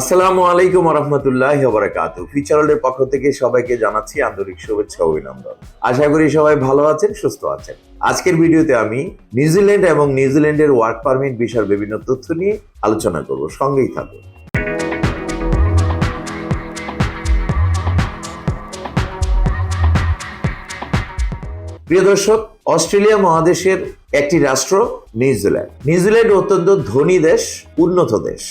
আসসালামু আলাইকুম রহমতুল্লাহ বারাকাতু ফিচারলের পক্ষ থেকে সবাইকে জানাচ্ছি আন্তরিক শুভেচ্ছা অভিনন্দন। আশা করি সবাই ভালো আছেন, সুস্থ আছেন। আজকের ভিডিওতে আমি নিউজিল্যান্ড এবং নিউজিল্যান্ডের ওয়ার্ক পারমিট বিষয়ের বিভিন্ন তথ্য নিয়ে আলোচনা করব। সঙ্গেই থাকুন। প্রিয় দর্শক অস্ট্রেলিয়া মহাদেশের একটি রাষ্ট্র, নিউজিল্যান্ড। নিউজিল্যান্ড অত্যন্ত ধনী দেশ, উন্নত দেশ।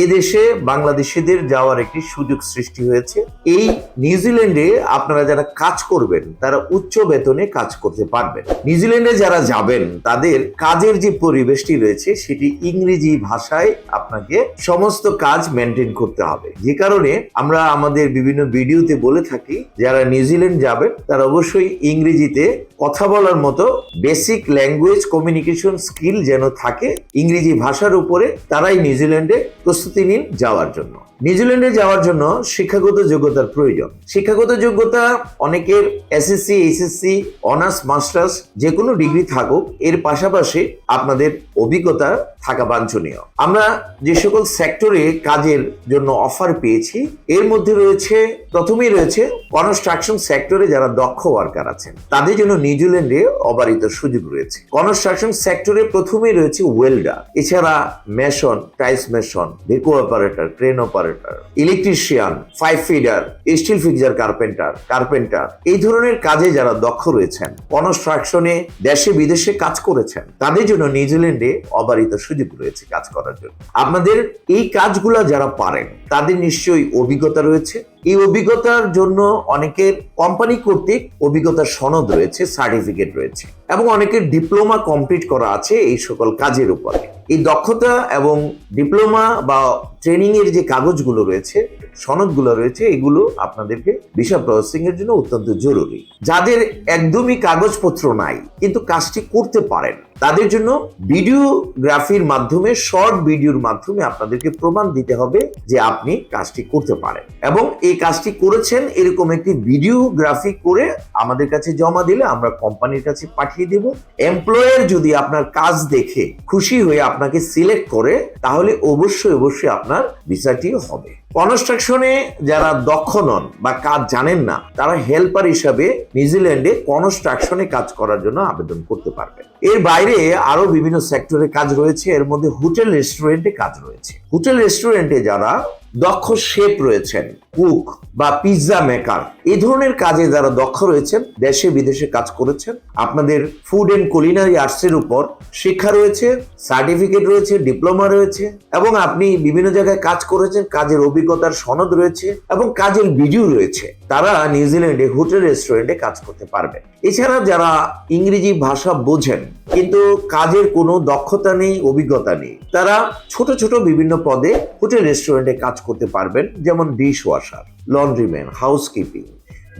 এই দেশে বাংলাদেশিদের যাওয়ার একটি সুযোগ সৃষ্টি হয়েছে। এই নিউজিল্যান্ডে আপনারা যারা কাজ করবেন, তারা উচ্চ বেতনে কাজ করতে পারবেন। নিউজিল্যান্ডে যারা যাবেন, তাদের কাজের যে পরিবেশটি রয়েছে, সেটি ইংরেজি ভাষায় আপনাকে সমস্ত কাজ মেনটেন করতে হবে। যে কারণে আমরা আমাদের বিভিন্ন ভিডিওতে বলে থাকি, যারা নিউজিল্যান্ড যাবেন, তারা অবশ্যই ইংরেজিতে কথা বলার মতো বেসিক ল্যাঙ্গুয়েজ কমিউনিকেশন স্কিল যেন থাকে ইংরেজি ভাষার উপরে, তারাই নিউজিল্যান্ডে প্রস্তুতি নিন যাওয়ার জন্য। নিউজিল্যান্ডে যাওয়ার জন্য শিক্ষাগত যোগ্যতার প্রয়োজন। শিক্ষাগত যোগ্যতা অনেকের এসএসসি এইচএসসি অনার্স মাস্টার্স যে কোনো ডিগ্রি থাকুক, এর পাশাপাশি আপনাদের অভিজ্ঞতা থাকা বাঞ্ছনীয়। আমরা যে সকল সেক্টরে কাজের জন্য অফার পেয়েছি, এর মধ্যে রয়েছে, প্রথমেই রয়েছে কনস্ট্রাকশন সেক্টরে যারা দক্ষ ওয়ার্কার আছেন, তাদের জন্য নিউজিল্যান্ডে অবারিত সুযোগ রয়েছে। কনস্ট্রাকশন সেক্টরে প্রথমেই রয়েছে ওয়েল্ডার, এছাড়া মেশন, টাইলস মেশন ডেকো operator, crane operator, electrician pipe fitter steel fixer carpenter carpenter এই ধরনের কাজে যারা দক্ষ রয়েছেন, কনস্ট্রাকশনে দেশে বিদেশে কাজ করেছেন, তাদের জন্য নিউজিল্যান্ডে অবারিত সুযোগ রয়েছে কাজ করার জন্য। আপনাদের এই কাজগুলা যারা পারেন, তাদের নিশ্চয়ই অভিজ্ঞতা রয়েছে এই অভিজ্ঞতার জন্য অনেকের কোম্পানি কর্তৃক অভিজ্ঞতার সনদ রয়েছে সার্টিফিকেট রয়েছে এবং অনেকের ডিপ্লোমা কমপ্লিট করা আছে এই সকল কাজের উপরে। এই দক্ষতা এবং ডিপ্লোমা বা ট্রেনিং এর যে কাগজগুলো রয়েছে, সনদগুলো রয়েছে, এগুলো আপনাদেরকে ভিসা প্রসেসিং এর জন্য অত্যন্ত জরুরি। যাদের একদমই কাগজপত্র নাই, কিন্তু কাজটি করতে পারেন, তাদের জন্য ভিডিওগ্রাফির মাধ্যমে, শর্ট ভিডিওর মাধ্যমে আপনাদেরকে প্রমাণ দিতে হবে যে আপনি কাজটি করতে পারেন। এবং এই কাজটি করেছেন এরকম একটি ভিডিওগ্রাফি করে আমাদের কাছে জমা দিলে আমরা কোম্পানির কাছে পাঠিয়ে দেব। এমপ্লয়ার যদি আপনার কাজ দেখে খুশি হয়ে আপনাকে সিলেক্ট করে তাহলে অবশ্যই অবশ্যই আপনার ভিসাটিও হবে। কনস্ট্রাকশনে যারা দক্ষ নন বা কাজ জানেন না, তারা হেল্পার হিসাবে নিউজিল্যান্ডে কনস্ট্রাকশনে কাজ করার জন্য আবেদন করতে পারবেন। এর বাইরে আরও বিভিন্ন সেক্টরে কাজ রয়েছে, এর মধ্যে হোটেল রেস্টুরেন্টে কাজ রয়েছে। হোটেল রেস্টুরেন্টে যারা দক্ষ শেফ রয়েছেন, কুক বা পিৎজা মেকার। এই ধরনের কাজে যারা দক্ষ রয়েছেন, দেশে বিদেশে কাজ করেছেন, আপনাদের ফুড এন্ড কুলিনারি আর্টসের উপর শিক্ষা রয়েছে সার্টিফিকেট রয়েছে ডিপ্লোমা রয়েছে, এবং আপনি বিভিন্ন জায়গায় কাজ করেছেন, কাজের অভিজ্ঞতার সনদ রয়েছে, এবং কাজের ভিডিও রয়েছে। তারা নিউজিল্যান্ডে হোটেল, রেস্টুরেন্টে কাজ করতে পারবে। এছাড়া যারা ইংরেজি ভাষা বোঝেন কিন্তু কাজের কোনো দক্ষতা নেই, অভিজ্ঞতা নেই। তারা ছোট ছোট বিভিন্ন পদে হোটেল, রেস্টুরেন্টে কাজ করতে পারবেন, যেমন dish washer laundryman housekeeping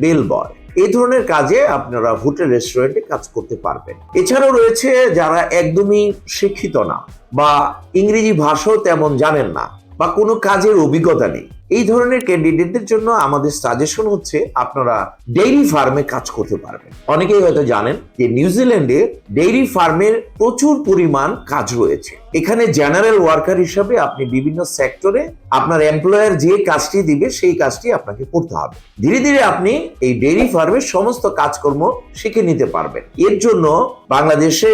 bell boy এই ধরনের কাজে আপনারা হোটেল, রেস্টুরেন্টে কাজ করতে পারবেন। এছাড়াও রয়েছে যারা একদমই শিক্ষিত না বা ইংরেজি ভাষাও তেমন জানেন না বা কোনো কাজের অভিজ্ঞতা নেই। এই ধরনের ক্যান্ডিডেটদের জন্য আমাদের সাজেশন হচ্ছে আপনারা ডেইরি ফার্মে কাজ করতে পারবেন। অনেকেই হয়তো জানেন যে নিউজিল্যান্ডে ডেইরি ফার্মের প্রচুর পরিমাণ কাজ রয়েছে। এখানে জেনারেল ওয়ার্কার হিসাবে আপনি বিভিন্ন সেক্টরে আপনার এমপ্লয়ার যে কাজটি দিবে, সেই কাজটি আপনাকে করতে হবে। ধীরে ধীরে আপনি এই ডেইরি ফার্মের সমস্ত কাজকর্ম শিখে নিতে পারবেন। এর জন্য বাংলাদেশে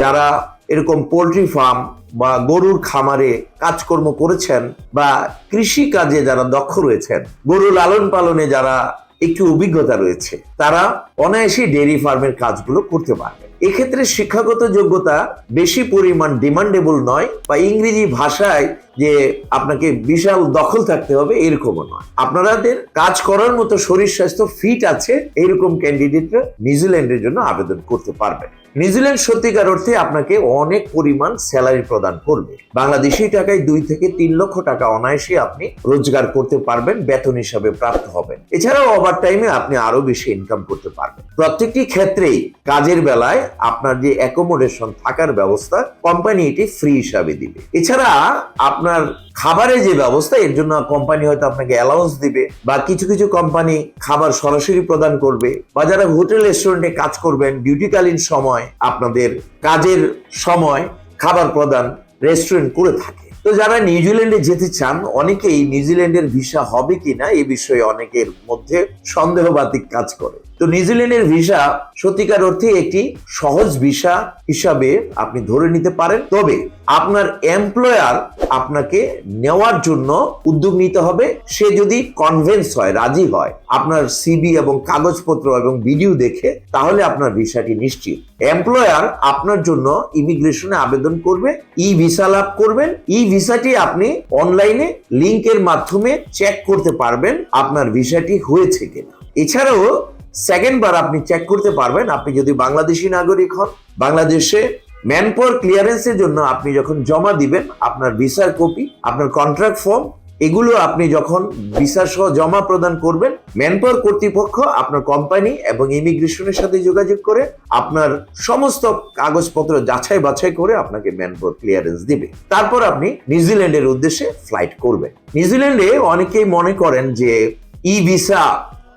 যারা এরকম পোলট্রি ফার্ম বা গরুর খামারে কাজকর্ম করেছেন বা কৃষি কাজে যারা দক্ষ রয়েছেন, গরু লালন পালনে যারা একটু অভিজ্ঞতা রয়েছে, তারা অনায়াসে ডেয়ারি ফার্মের কাজগুলো করতে পারবে এক্ষেত্রে শিক্ষাগত যোগ্যতা বেশি পরিমাণ ডিমান্ডেবল নয় বা ইংরেজি ভাষায় যে আপনাকে বিশাল দখল থাকতে হবে এরকমও নয়। আপনাদের কাজ করার মতো শরীর স্বাস্থ্য ফিট আছে, এরকম ক্যান্ডিডেটরা নিউজিল্যান্ডের জন্য আবেদন করতে পারবেন। নিউজিল্যান্ড সত্যিকার অর্থে আপনাকে অনেক পরিমাণ স্যালারি প্রদান করবে। বাংলাদেশি টাকায় দুই থেকে তিন লক্ষ টাকা অনায়াসে আপনি রোজগার করতে পারবেন, বেতন হিসাবে প্রাপ্ত হবেন। এছাড়াও ওভার টাইমে আপনি আরও বেশি ইনকাম করতে পারবেন। প্রত্যেকটি ক্ষেত্রেই কাজের বেলায় আপনার যে অ্যাকোমোডেশন থাকার ব্যবস্থা কোম্পানি এটি ফ্রি হিসাবে দিবে। এছাড়া আপনার খাবারের যে ব্যবস্থা, এর জন্য কোম্পানি হয়তো আপনাকে অ্যালাউন্স দিবে বা কিছু কিছু কোম্পানি খাবার সরাসরি প্রদান করবে বা যারা হোটেল রেস্টুরেন্টে কাজ করবেন ডিউটিকালীন সময় আপনাদের কাজের সময় খাবার প্রদান রেস্টুরেন্ট করে থাকে। তো যারা নিউজিল্যান্ডে যেতে চান, অনেকেই নিউজিল্যান্ডের ভিসা হবে কিনা এ বিষয়ে অনেকের মধ্যে সন্দেহবাতিক কাজ করে। তো নিউজিল্যান্ডের ভিসা সত্যিকার অর্থে একটি সহজ ভিসা হিসাবে আপনি ধরে নিতে পারেন। তবে আপনার এমপ্লয়ার আপনাকে নেওয়ার জন্য উদ্যোগ নিতে হবে। সে যদি কনভেন্স হয়, রাজি হয়, আপনার সিবি এবং কাগজপত্র এবং ভিডিও দেখে, তাহলে আপনার ভিসাটি নিশ্চিত। এমপ্লয়ার আপনার জন্য ইমিগ্রেশনে আবেদন করবে ই ভিসা লাভ করবেন। ই ভিসাটি আপনি অনলাইনে লিংকের মাধ্যমে চেক করতে পারবেন আপনার ভিসাটি হয়েছে কিনা। এছাড়াও সেকেন্ড বার আপনি চেক করতে পারবেন, আপনি যদি বাংলাদেশি নাগরিক হন, বাংলাদেশে ম্যান পাওয়ার ক্লিয়ারেন্সের জন্য আপনি যখন জমা দিবেন, আপনার ভিসার কপি আপনার কন্ট্রাক্ট ফর্ম এগুলো আপনি যখন ভিসা সহ জমা প্রদান করবেন ম্যান পাওয়ার কর্তৃপক্ষ আপনার কোম্পানি এবং ইমিগ্রেশনের সাথে যোগাযোগ করে আপনার সমস্ত কাগজপত্র যাচাই বাছাই করে আপনাকে ম্যান পাওয়ার ক্লিয়ারেন্স দিবে। তারপর আপনি নিউজিল্যান্ডের উদ্দেশ্যে ফ্লাইট করবেন। নিউজিল্যান্ডে অনেকেই মনে করেন যে ই ভিসা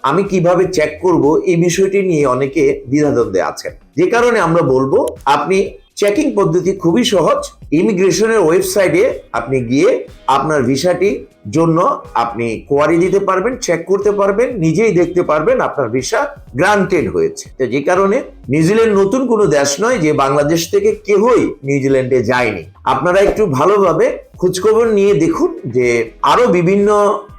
আমি কীভাবে চেক করব এই বিষয়টি নিয়ে অনেকে দ্বিধাদ্বন্দ্বে আছেন। যে কারণে আমরা বলব, আপনি চেকিং পদ্ধতি খুবই সহজ। ইমিগ্রেশনের ওয়েবসাইটে আপনি গিয়ে আপনার ভিসাটি জন্য আপনি কোয়ারি দিতে পারবেন চেক করতে পারবেন, নিজেই দেখতে পারবেন আপনার ভিসা গ্রান্টেড হয়েছে। তো যে কারণে নিউজিল্যান্ড নতুন কোনো দেশ নয় যে বাংলাদেশ থেকে কেউই নিউজিল্যান্ডে যায়নি। আপনারা একটু ভালোভাবে খোঁজখবর নিয়ে দেখুন যে আরও বিভিন্ন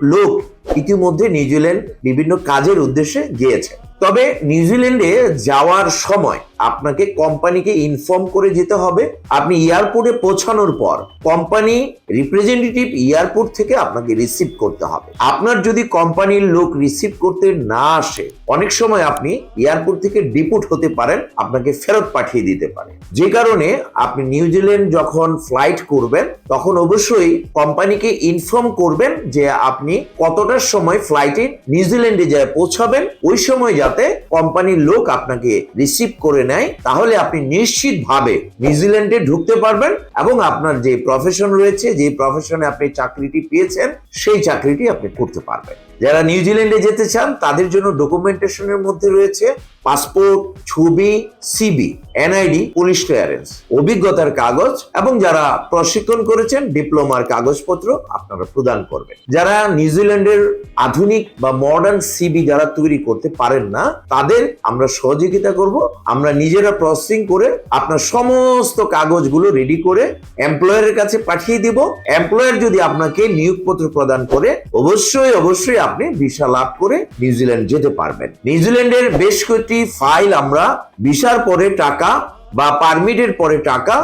লোক ইতিমধ্যে নিউজিল্যান্ড বিভিন্ন কাজের উদ্দেশ্যে গিয়েছে। তবে নিউজিল্যান্ডে যাওয়ার সময় আপনাকে কোম্পানিকে ইনফর্ম করে যেতে হবে। আপনি এয়ারপোর্টে পৌঁছানোর পর কোম্পানি রিপ্রেজেন্টেটিভ এয়ারপোর্ট থেকে আপনাকে রিসিভ করতে হবে। আপনার যদি কোম্পানির লোক রিসিভ করতে না আসে, অনেক সময় আপনি এয়ারপোর্ট থেকে ডিপুট হতে পারেন, আপনাকে ফেরত পাঠিয়ে দিতে পারে। যে কারণে আপনি নিউজিল্যান্ড যখন ফ্লাইট করবেন, তখন অবশ্যই কোম্পানিকে ইনফর্ম করবেন যে আপনি কতটার সময় ফ্লাইটে নিউজিল্যান্ডে যায় পৌঁছাবেন। ওই সময় যাতে কোম্পানির লোক আপনাকে রিসিভ করে নেয়, তাহলে আপনি নিশ্চিত ভাবে নিউজিল্যান্ডে ঢুকতে পারবেন এবং আপনার যে প্রফেশন রয়েছে, যে প্রফেশনে আপনি চাকরিটি পেয়েছেন, সেই চাকরিটি আপনি করতে পারবেন। যারা নিউজিল্যান্ডে যেতে চান, তাদের জন্য ডকুমেন্টেশনের মধ্যে রয়েছে পাসপোর্ট ছবি সিবি এনআইডি পুলিশ ক্লিয়ারেন্স অভিজ্ঞতার কাগজ এবং যারা প্রশিক্ষণ করেছেন ডিপ্লোমার কাগজপত্র আপনারা প্রদান করবেন। যারা নিউজিল্যান্ডের আধুনিক বা মডার্ন সিবি যারা তৈরি করতে পারেন না, তাদের আমরা সহযোগিতা করব। আমরা নিজেরা প্রসেসিং করে আপনার সমস্ত কাগজগুলো রেডি করে এমপ্লয়ারের কাছে পাঠিয়ে দিব। এমপ্লয়ার যদি আপনাকে নিয়োগপত্র প্রদান করে, অবশ্যই অবশ্যই আপনি ভিসা লাভ করে নিউজিল্যান্ড যেতে পারবেন। নিউজিল্যান্ডের বেশ কয়েকটি ফাইল আমরা ভিসার পরে টাকা বা পারমিটের পরে টাকা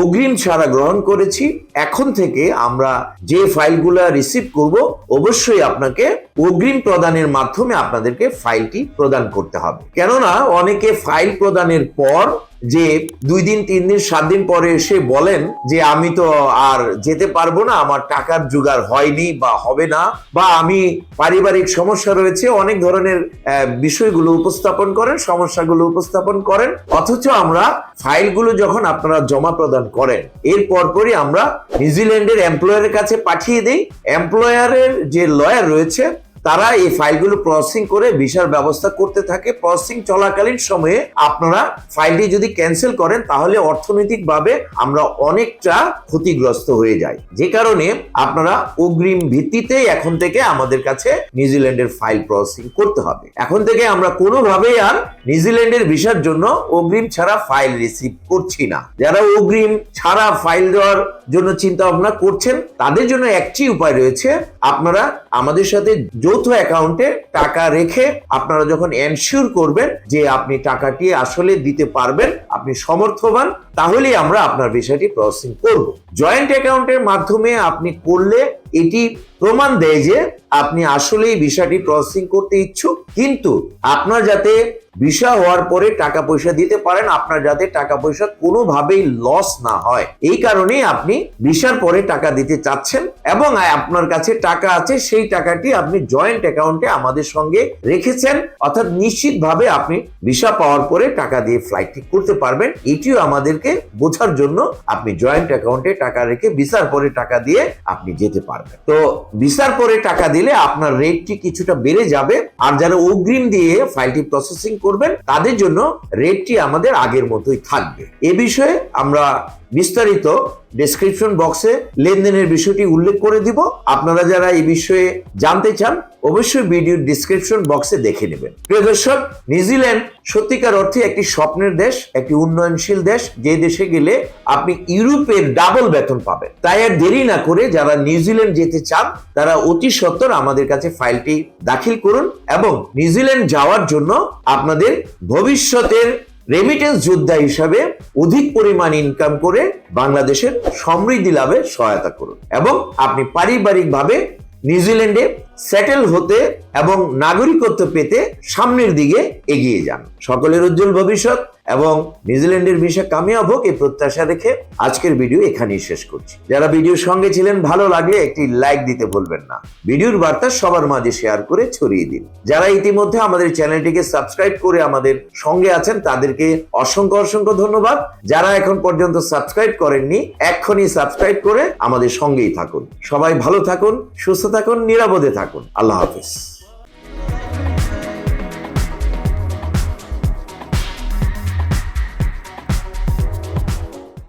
অগ্রিম ছাড়া গ্রহণ করেছি। এখন থেকে আমরা যে ফাইলগুলো রিসিভ করব, অবশ্যই আপনাকে অগ্রিম প্রদানের মাধ্যমে আপনাদেরকে ফাইলটি প্রদান করতে হবে। কেননা অনেকে ফাইল প্রদানের পর যে দুই দিন, তিন দিন, সাত দিন পরে এসে বলেন যে, আমি তো আর যেতে পারব না, আমার টাকার জোগাড় হয়নি বা হবে না বা আমি পারিবারিক সমস্যা রয়েছে, অনেক ধরনের বিষয়গুলো উপস্থাপন করেন, সমস্যাগুলো উপস্থাপন করেন। অথচ আমরা ফাইলগুলো যখন আপনারা জমা প্রদান করেন, এর পরপরই আমরা নিউজিল্যান্ডের এমপ্লয়ারের কাছে পাঠিয়ে দিই। এমপ্লয়ারের যে লয়ার রয়েছে তারা এই ফাইলগুলো প্রসেসিং করে ভিসার ব্যবস্থা করতে থাকে। প্রসেসিং চলাকালীন সময়ে আপনারা ফাইলটি যদি ক্যান্সেল করেন, তাহলে অর্থনৈতিকভাবে আমরা অনেকটা ক্ষতিগ্রস্ত হয়ে যাই। যে কারণে আপনারা অগ্রিম ভিত্তিতে এখন থেকে আমাদের কাছে নিউজিল্যান্ডের ফাইল প্রসেসিং করতে হবে। এখন থেকে আমরা কোনোভাবেই আর নিউজিল্যান্ডের ভিসার জন্য অগ্রিম ছাড়া ফাইল রিসিভ করছি না। যারা অগ্রিম ছাড়া ফাইল দেওয়ার জন্য চিন্তা ভাবনা করছেন, তাদের জন্য একটি উপায় রয়েছে। আপনারা আমাদের সাথে অ্যাকাউন্টে টাকা রেখে আপনারা যখন এনশিওর করবেন যে আপনি টাকাটি আসলে দিতে পারবেন, আপনি সমর্থবান, তাহলেই আমরা আপনার বিষয়টি প্রসেসিং করব। জয়েন্ট অ্যাকাউন্টের মাধ্যমে আপনি করলে এটি প্রমাণ দেয় যে আপনি আসলেই বিষয়টি প্রসেসিং করতে ইচ্ছুক, কিন্তু আপনার যাতে ভিসা হওয়ার পরে টাকা পয়সা দিতে পারেন, আপনার যাতে টাকা পয়সা কোনোভাবেই লস না হয়। এই কারণেই আপনি ভিসার পরে টাকা দিতে চাচ্ছেন এবং আপনার কাছে টাকা আছে, সেই টাকাটি আপনি জয়েন্ট অ্যাকাউন্টে আমাদের সঙ্গে রেখেছেন। অর্থাৎ নিশ্চিতভাবে আপনি ভিসা পাওয়ার পরে টাকা দিয়ে ফ্লাইট ঠিক করতে পারবেন। এটিও আমাদেরকে বোঝার জন্য আপনি জয়েন্ট অ্যাকাউন্টে টাকা রেখে ভিসার পরে টাকা দিয়ে আপনি যেতে পারবেন তো ভিসার পরে টাকা দিলে আপনার রেটটি কিছুটা বেড়ে যাবে। আর যারা অগ্রিম দিয়ে ফাইলটি প্রসেসিং করবেন, তাদের জন্য রেটটি আমাদের আগের মতোই থাকবে। এ বিষয়ে আমরা বিস্তারিত ডেসক্রিপশন বক্সে লেনদেনের বিষয়টি উল্লেখ করে দিব। আপনারা যারা এই বিষয়ে জানতে চান, অবশ্যই ভিডিওর ডিসক্রিপশন বক্সে দেখে নেবেন। প্রিয় দর্শক, নিউজিল্যান্ড সত্যিকার অর্থে একটি স্বপ্নের দেশ, একটি উন্নয়নশীল দেশ, যে দেশে গেলে আপনি ইউরোপের ডাবল বেতন পাবেন। তাই আর দেরি না করে যারা নিউজিল্যান্ড যেতে চান, তারা অতি সত্বর আমাদের কাছে ফাইলটি দাখিল করুন এবং নিউজিল্যান্ড যাওয়ার জন্য আপনাদের ভবিষ্যতের রেমিটেন্স যোদ্ধা হিসাবে অধিক পরিমাণ ইনকাম করে বাংলাদেশের সমৃদ্ধি লাভে সহায়তা করুন। এবং আপনি পারিবারিকভাবে নিউজিল্যান্ডে সেটেল হতে এবং নাগরিকত্ব পেতে সামনের দিকে এগিয়ে যান। সকলের উজ্জ্বল ভবিষ্যৎ এবং নিউজিল্যান্ডের ভিসা কামিয়াব হোক এই প্রত্যাশা রেখে আজকের ভিডিও এখানেই শেষ করছি। যারা ভিডিওর সঙ্গে ছিলেন, ভালো লাগলে একটি লাইক দিতে ভুলবেন না। ভিডিওর বার্তা সবার মাঝে শেয়ার করে ছড়িয়ে দিন। যারা ইতিমধ্যে আমাদের চ্যানেলটিকে সাবস্ক্রাইব করে আমাদের সঙ্গে আছেন, তাদেরকে অসংখ্য অসংখ্য ধন্যবাদ। যারা এখন পর্যন্ত সাবস্ক্রাইব করেননি, এক্ষুনি সাবস্ক্রাইব করে আমাদের সঙ্গেই থাকুন। সবাই ভালো থাকুন, সুস্থ থাকুন, নিরাপদে থাকুন। আল্লাহ হাফিজ।